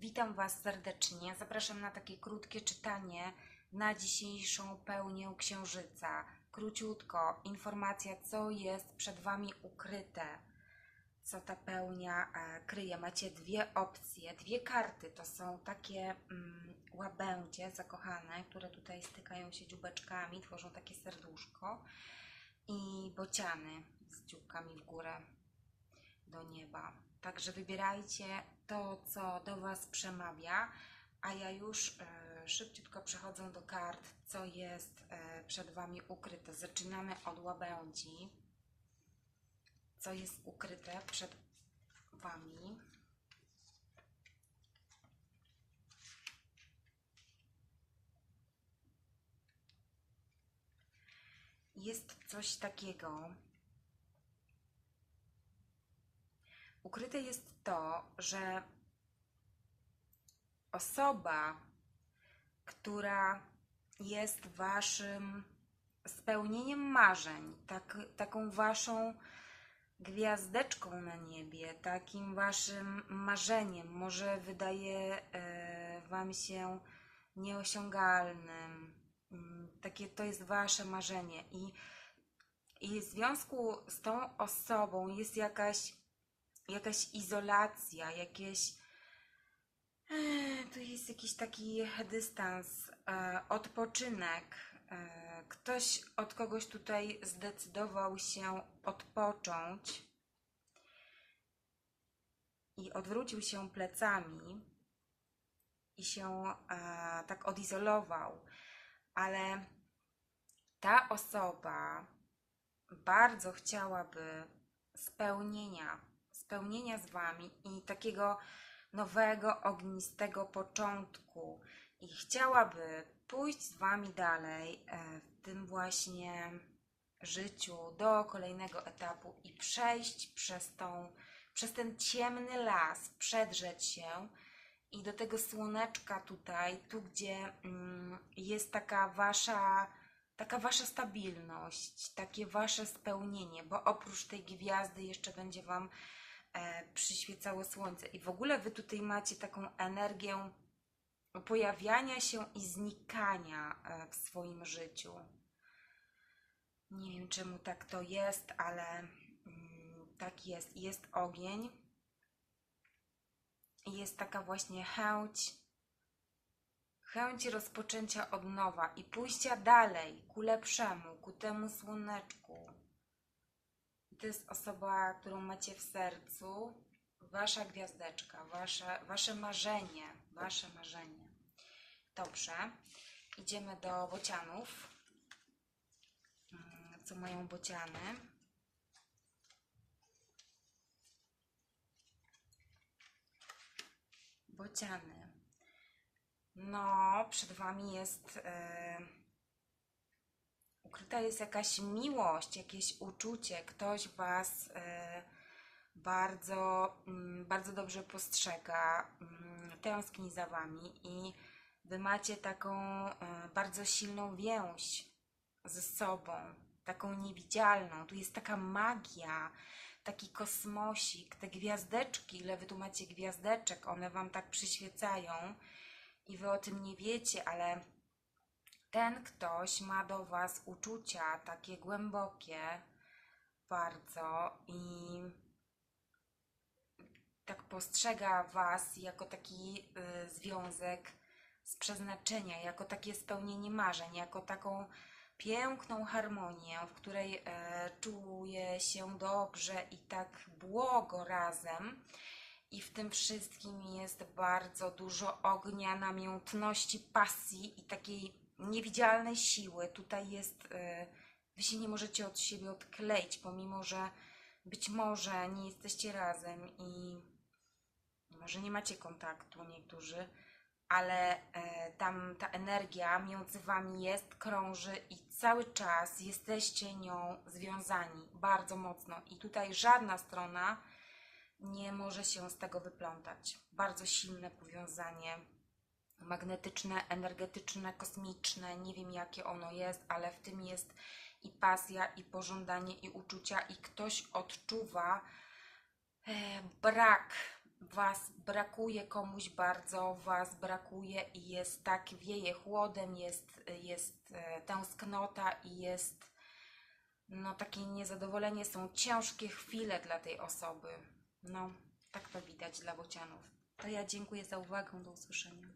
Witam Was serdecznie. Zapraszam na takie krótkie czytanie na dzisiejszą pełnię księżyca. Króciutko, informacja, co jest przed Wami ukryte, co ta pełnia e, kryje. Macie dwie opcje, dwie karty. To są takie mm, łabędzie zakochane, które tutaj stykają się dziubeczkami, tworzą takie serduszko i bociany z dzióbkami w górę do nieba. Także wybierajcie to, co do Was przemawia, a ja już e, szybciutko przechodzę do kart, co jest e, przed Wami ukryte. Zaczynamy od łabędzi. Co jest ukryte przed Wami? Jest coś takiego, ukryte jest to, że osoba, która jest waszym spełnieniem marzeń, tak, taką waszą gwiazdeczką na niebie, takim waszym marzeniem, może wydaje e, wam się nieosiągalnym. Mm, Takie to jest wasze marzenie i, i w związku z tą osobą jest jakaś jakaś izolacja, jakieś. Tu jest jakiś taki dystans, e, odpoczynek. E, Ktoś od kogoś tutaj zdecydował się odpocząć i odwrócił się plecami i się e, tak odizolował, ale ta osoba bardzo chciałaby spełnienia spełnienia z Wami i takiego nowego, ognistego początku. I chciałaby pójść z Wami dalej e, w tym właśnie życiu do kolejnego etapu i przejść przez, tą, przez ten ciemny las, przedrzeć się i do tego słoneczka tutaj, tu gdzie mm, jest taka Wasza taka wasza stabilność, takie wasze spełnienie, bo oprócz tej gwiazdy jeszcze będzie wam przyświecało słońce. I w ogóle wy tutaj macie taką energię pojawiania się i znikania e, w swoim życiu. Nie wiem czemu tak to jest, ale mm, tak jest. Jest ogień. Jest taka właśnie chęć, chęć rozpoczęcia od nowa i pójścia dalej, ku lepszemu, ku temu słoneczku. To jest osoba, którą macie w sercu, wasza gwiazdeczka, wasze, wasze marzenie, wasze marzenie. Dobrze, idziemy do bocianów. Mm, Co mają bociany? Bociany. No, przed Wami jest. E, ukryta jest jakaś miłość, jakieś uczucie. Ktoś Was e, bardzo, mm, bardzo dobrze postrzega, mm, tęskni za Wami i Wy macie taką e, bardzo silną więź ze sobą, taką niewidzialną. Tu jest taka magia, taki kosmosik, te gwiazdeczki, ile Wy tu macie gwiazdeczek, one Wam tak przyświecają i wy o tym nie wiecie, ale ten ktoś ma do was uczucia takie głębokie bardzo i tak postrzega was jako taki y, związek z przeznaczenia, jako takie spełnienie marzeń, jako taką piękną harmonię, w której e, czuje się dobrze i tak błogo razem. I w tym wszystkim jest bardzo dużo ognia, namiętności, pasji i takiej niewidzialnej siły. Tutaj jest, y, wy się nie możecie od siebie odkleić, pomimo że być może nie jesteście razem i może nie macie kontaktu niektórzy, ale e, tam ta energia między wami jest, krąży i cały czas jesteście nią związani bardzo mocno. I tutaj żadna strona nie może się z tego wyplątać. Bardzo silne powiązanie magnetyczne, energetyczne, kosmiczne, nie wiem jakie ono jest, ale w tym jest i pasja, i pożądanie, i uczucia, i ktoś odczuwa e, brak, Was brakuje komuś bardzo, Was brakuje i jest tak, wieje chłodem, jest, jest e, tęsknota i jest no takie niezadowolenie, są ciężkie chwile dla tej osoby. No, tak to widać dla bocianów. To ja dziękuję za uwagę, do usłyszenia.